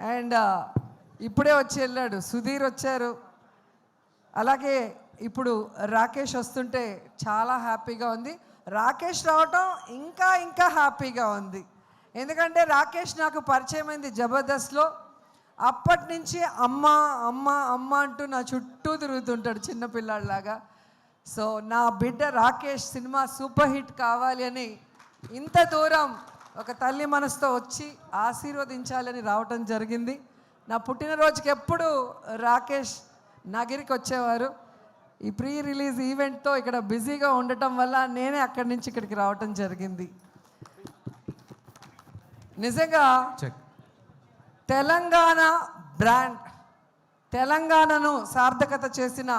And ఇప్పుడే వచ్చి వెళ్ళాడు. సుధీర్ వచ్చారు. అలాగే ఇప్పుడు రాకేష్ వస్తుంటే చాలా హ్యాపీగా ఉంది. రాకేష్ రావటం ఇంకా ఇంకా హ్యాపీగా ఉంది. ఎందుకంటే రాకేష్ నాకు పరిచయం జబర్దస్త్లో. అప్పటి నుంచి అమ్మ అమ్మ అమ్మ అంటూ నా చుట్టూ తిరుగుతుంటాడు చిన్నపిల్లాడిలాగా సో నా బిడ్డ రాకేష్ సినిమా సూపర్ హిట్ కావాలి అని ఇంత దూరం ఒక తల్లి మనసుతో వచ్చి ఆశీర్వదించాలని రావటం జరిగింది. నా పుట్టినరోజుకి ఎప్పుడు రాకేష్ నగిరికి వచ్చేవారు. ఈ ప్రీ రిలీజ్ ఈవెంట్తో ఇక్కడ బిజీగా ఉండటం వల్ల నేనే అక్కడి నుంచి ఇక్కడికి రావటం జరిగింది. నిజంగా తెలంగాణ బ్రాండ్ తెలంగాణను సార్థకత చేసిన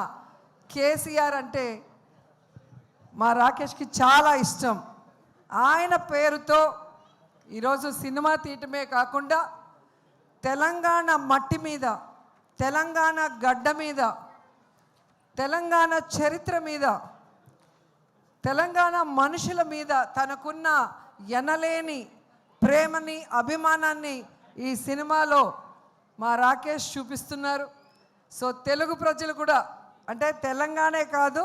కేసీఆర్ అంటే మా రాకేష్కి చాలా ఇష్టం. ఆయన పేరుతో ఈరోజు సినిమా తీయటమే కాకుండా తెలంగాణ మట్టి మీద తెలంగాణ గడ్డ మీద తెలంగాణ చరిత్ర మీద తెలంగాణ మనుషుల మీద తనకున్న ఎనలేని ప్రేమని అభిమానాన్ని ఈ సినిమాలో మా రాకేష్ చూపిస్తున్నారు. సో తెలుగు ప్రజలు కూడా అంటే తెలంగాణే కాదు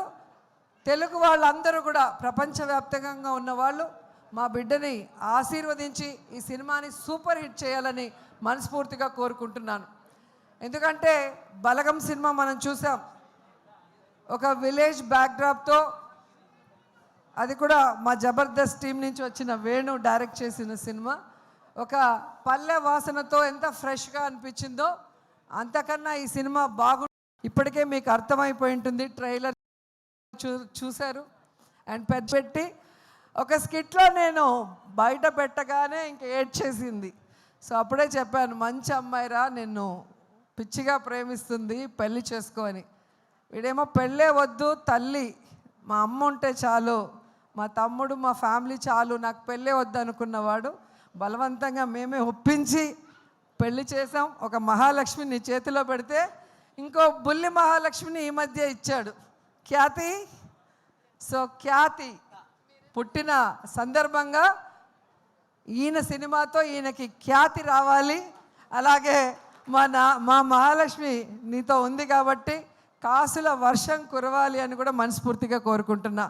తెలుగు వాళ్ళందరూ కూడా ప్రపంచవ్యాప్తంగా ఉన్న వాళ్ళు మా బిడ్డని ఆశీర్వదించి ఈ సినిమాని సూపర్ హిట్ చేయాలని మనస్ఫూర్తిగా కోరుకుంటున్నాను. ఎందుకంటే బలగం సినిమా మనం చూసాం. ఒక విలేజ్ బ్యాక్డ్రాప్తో అది కూడా మా జబర్దస్త్ టీం నుంచి వచ్చిన వేణు డైరెక్ట్ చేసిన సినిమా. ఒక పల్లె వాసనతో ఎంత ఫ్రెష్గా అనిపించిందో అంతకన్నా ఈ సినిమా బాగు ఇప్పటికే మీకు అర్థమైపోయి ఉంటుంది. ట్రైలర్ చూ చూశారు. అండ్ పెద్ద పెట్టి ఒక స్కిట్లో నేను బయట పెట్టగానే ఇంక ఏడ్ చేసింది సో అప్పుడే చెప్పాను మంచి అమ్మాయిరా నిన్ను పిచ్చిగా ప్రేమిస్తుంది పెళ్ళి చేసుకొని. వీడేమో పెళ్ళే వద్దు తల్లి మా అమ్మ ఉంటే చాలు మా తమ్ముడు మా ఫ్యామిలీ చాలు నాకు పెళ్ళే వద్దు అనుకున్నవాడు బలవంతంగా మేమే ఒప్పించి పెళ్ళి చేసాం ఒక మహాలక్ష్మిని చేతిలో పెడితే ఇంకో బుల్లి మహాలక్ష్మిని ఈ మధ్య ఇచ్చాడు. ఖ్యాతి? సో ఖ్యాతి. పుట్టిన సందర్భంగా ఈయన సినిమాతో ఈయనకి ఖ్యాతి రావాలి. అలాగే మా నా మా మహాలక్ష్మి నీతో ఉంది కాబట్టి కాసుల వర్షం కురవాలి అని కూడా మనస్ఫూర్తిగా కోరుకుంటున్నా.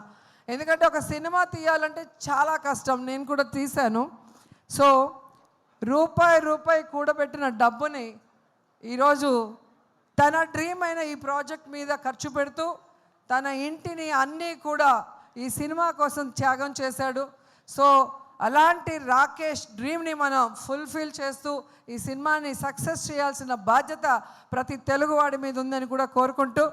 ఎందుకంటే ఒక సినిమా తీయాలంటే చాలా కష్టం. నేను కూడా తీశాను. సో రూపాయి రూపాయి కూడబెట్టిన డబ్బుని ఈరోజు తన డ్రీమ్ అయిన ఈ ప్రాజెక్ట్ మీద ఖర్చు పెడుతూ తన ఇంటిని అన్నీ కూడా ఈ సినిమా కోసం త్యాగం చేశాడు. సో అలాంటి రాకేష్ డ్రీమ్ని మనం ఫుల్ఫిల్ చేస్తూ ఈ సినిమాని సక్సెస్ చేయాల్సిన బాధ్యత ప్రతి తెలుగువాడి మీద ఉందని కూడా కోరుకుంటూ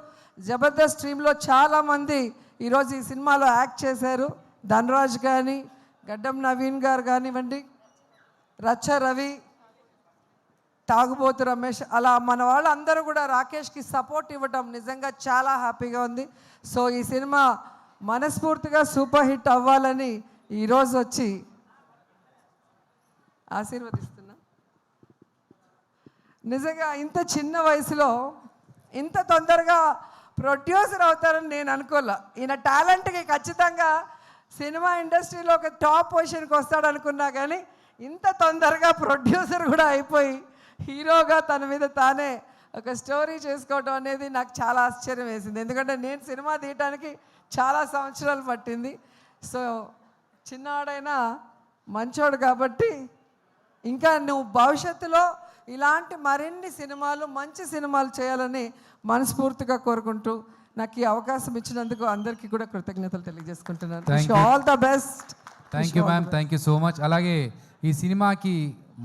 జబర్దస్త్ టీంలో చాలామంది ఈరోజు ఈ సినిమాలో యాక్ట్ చేశారు. ధనరాజ్ కానీ గడ్డం నవీన్ గారు కానివ్వండి రచ్చ రవి తాగుబోతు రమేష్ అలా మన వాళ్ళందరూ కూడా రాకేష్కి సపోర్ట్ ఇవ్వటం నిజంగా చాలా హ్యాపీగా ఉంది. సో ఈ సినిమా మనస్ఫూర్తిగా సూపర్ హిట్ అవ్వాలని ఈరోజు వచ్చి ఆశీర్వదిస్తున్నా. నిజంగా ఇంత చిన్న వయసులో ఇంత తొందరగా ప్రొడ్యూసర్ అవుతారని నేను అనుకోలే. ఈయన టాలెంట్కి ఖచ్చితంగా సినిమా ఇండస్ట్రీలో ఒక టాప్ పొజిషన్కి వస్తాడు అనుకున్నా కానీ ఇంత తొందరగా ప్రొడ్యూసర్ కూడా అయిపోయి హీరోగా తన మీద తానే ఒక స్టోరీ చేసుకోవడం అనేది నాకు చాలా ఆశ్చర్యం వేసింది. ఎందుకంటే నేను సినిమా తీయటానికి చాలా సంవత్సరాలు పట్టింది. సో చిన్నవాడైనా మంచోడు కాబట్టి ఇంకా నువ్వు భవిష్యత్తులో ఇలాంటి మరిన్ని సినిమాలు మంచి సినిమాలు చేయాలని మనస్ఫూర్తిగా కోరుకుంటూ నాకు ఈ అవకాశం ఇచ్చినందుకు అందరికీ కూడా కృతజ్ఞతలు తెలియజేసుకుంటున్నాను. All the best thank you ma'am thank you so much అలాగే ఈ సినిమాకి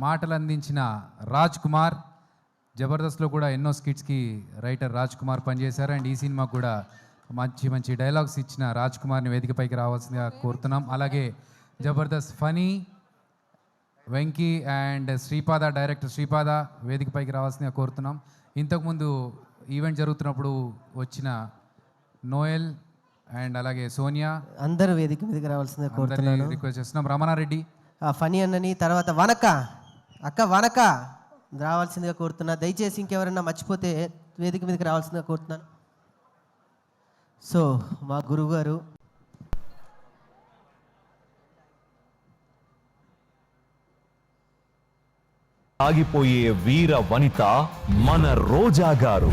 మాటలు అందించిన రాజ్ కుమార్ జబర్దస్త్లో కూడా ఎన్నో స్కిట్స్కి రైటర్ రాజ్ కుమార్ పనిచేశారు. అండ్ ఈ సినిమా కూడా మంచి మంచి డైలాగ్స్ ఇచ్చిన రాజ్ కుమార్ని వేదికపైకి రావాల్సిందిగా కోరుతున్నాం. అలాగే జబర్దస్త్ ఫనీ వెంకీ అండ్ శ్రీపాద డైరెక్టర్ శ్రీపాద వేదికపైకి రావాల్సిందిగా కోరుతున్నాం. ఇంతకుముందు ఈవెంట్ జరుగుతున్నప్పుడు వచ్చిన నోయల్ అండ్ అలాగే సోనియా అందరూ వేదిక మీదకి రావాల్సిందిగా కోరుతున్నాను. రిక్వెస్ట్ చేస్తున్నాం. రమణారెడ్డి. ఫనీ అన్నని తర్వాత వనక అక్క వనక రావాల్సిందిగా కోరుతున్నా. దయచేసి ఇంకెవరైనా మర్చిపోతే వేదిక మీదకి రావాల్సిందిగా కోరుతున్నాను. సో మా గురువుగారు ఆగిపోయే వీర వనిత మన రోజా గారు.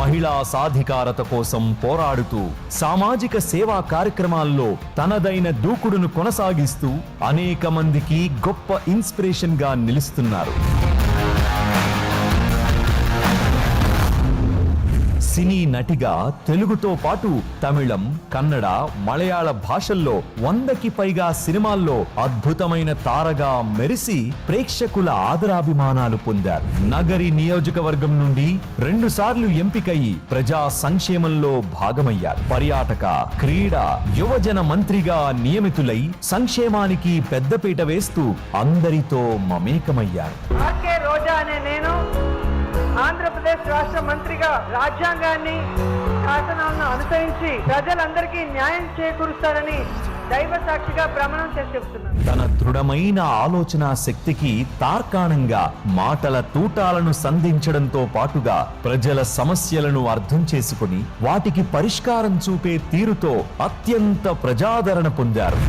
మహిళా సాధికారత కోసం పోరాడుతూ సామాజిక సేవా కార్యక్రమాల్లో తనదైన దూకుడును కొనసాగిస్తూ అనేక మందికి గొప్ప ఇన్స్పిరేషన్గా నిలుస్తున్నారు. సినీ నటిగా తెలుగుతో పాటు తమిళం కన్నడ మలయాళ భాషల్లో వందకి పైగా సినిమాల్లో అద్భుతమైన తారగా మెరిసి ప్రేక్షకుల ఆదరాభిమానాలు పొందారు. నగరి నియోజకవర్గం నుండి రెండు సార్లు ఎంపికయి ప్రజా సంక్షేమంలో భాగమయ్యారు. పర్యాటక క్రీడ యువజన మంత్రిగా నియమితులై సంక్షేమానికి పెద్దపీట వేస్తూ అందరితో మమేకమయ్యారు. రోజా అనే ఆంధ్రప్రదేశ్ రాష్ట్ర మంత్రిగా రాజ్యాంగాన్ని శాసనాలను అనుసరించి ప్రజలందరికీ న్యాయం చేకూరుస్తారని దైవ సాక్షిగా ప్రమాణం చేసి చెప్తున్నాను. తన దృఢమైన ఆలోచన శక్తికి తార్కాణంగా మాటల తూటాలను సంధించడంతో పాటుగా ప్రజల సమస్యలను అర్థం చేసుకుని వాటికి పరిష్కారం చూపే తీరుతో అత్యంత ప్రజాదరణ పొందారు.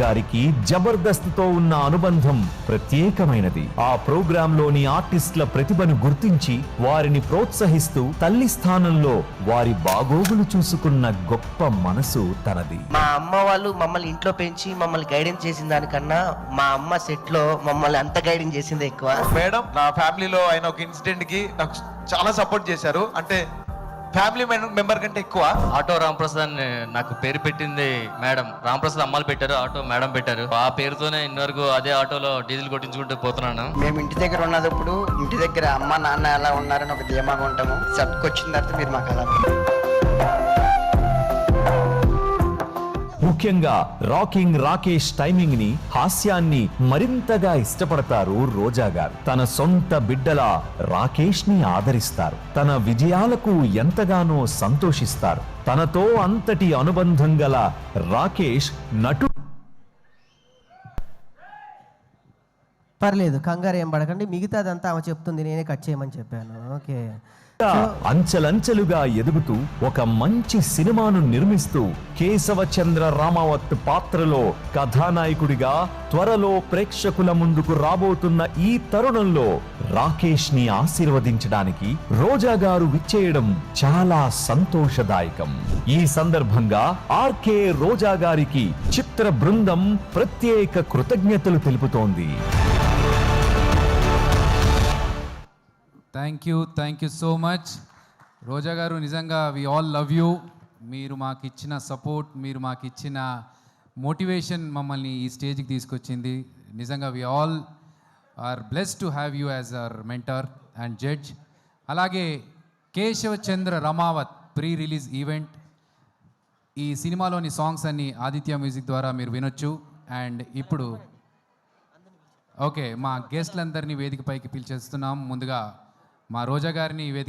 గారికి జబర్దస్త్ ఉన్న అనుబంధం ప్రత్యేకమైనది. ఆ ప్రోగ్రాంలోని ఆర్టిస్టుల ప్రతిభను గుర్తించి వారిని ప్రోత్సహిస్తూ తల్లి స్థానంలో వారి బాగోగులు చూసుకున్న గొప్ప మనసు తనది. మా అమ్మ వాళ్ళు మమ్మల్ని ఇంట్లో పెంచి మమ్మల్ని గైడెన్స్ చేసిన దానికన్నా మా అమ్మ సెట్లో మమ్మల్ని అంత గైడెన్స్ చేసింది ఎక్కువ. మేడం నా ఫ్యామిలీలో ఆయన ఒక ఇన్సిడెంట్కి నాకు చాలా సపోర్ట్ చేశారు. అంటే ఫ్యామిలీ మెంబర్ కంటే ఎక్కువ? ఆటో రాంప్రసాద్ అని నాకు పేరు పెట్టింది మేడం. రాంప్రసాద్ అమ్మాలు పెట్టారు ఆటో మేడం పెట్టారు. ఆ పేరుతోనే ఇన్నవరకు అదే ఆటోలో డీజిల్ కొట్టించుకుంటూ పోతున్నాను. మేము ఇంటి దగ్గర ఉన్నప్పుడు ఇంటి దగ్గర అమ్మ నాన్న ఎలా ఉన్నారని ఒక ధీమాగా ఉంటాము. సెట్కి వచ్చిన తర్వాత మీరు మాకు అలా ముఖ్యంగా రాకింగ్ రాకేష్ టైమింగ్ని హాస్యాన్ని మరింతగా ఇష్టపడతారు రోజా గారు. తన సొంత బిడ్డల రాకేష్ని ఆదరిస్తారు. తన విజయాలకు ఎంతగానో సంతోషిస్తారు. తనతో అంతటి అనుబంధం గల రాకేష్ నటు పర్లేదు కంగారు ఏం పడకండి. మిగతాదంతా ఆమె చెప్తుంది నేనే కట్ చేయమని చెప్పాను. ఓకే. అంచెలంచెలుగా ఎదుగుతూ ఒక మంచి సినిమాను నిర్మిస్తూ కేశవచంద్ర రామావత్ పాత్రలో కథానాయకుడిగా త్వరలో ప్రేక్షకుల ముందుకు రాబోతున్న ఈ తరుణంలో రాకేష్ని ఆశీర్వదించడానికి రోజా గారు విచ్చేయడం చాలా సంతోషదాయకం. ఈ సందర్భంగా ఆర్కే రోజా గారికి చిత్ర బృందం ప్రత్యేక కృతజ్ఞతలు తెలుపుతోంది. Thank you thank you so much Roja గారు నిజంగా వి ఆల్ లవ్ యూ మీరు మాకు ఇచ్చిన సపోర్ట్ మీరు మాకు ఇచ్చిన మోటివేషన్ మమ్మల్ని ఈ స్టేజ్కి తీసుకొచ్చింది నిజంగా we all are bless to have you as our mentor and judge అలాగే Keshavachandra Ramavath pre release event ఈ సినిమాలోని సాంగ్స్ అన్ని ఆదిత్య మ్యూజిక్ ద్వారా మీరు వినొచ్చు అండ్ ఇప్పుడు ఓకే మా గెస్ట్లందరినీ వేదికపైకి పిలిచేస్తున్నాం ముందుగా మా రోజా గారిని వేదిక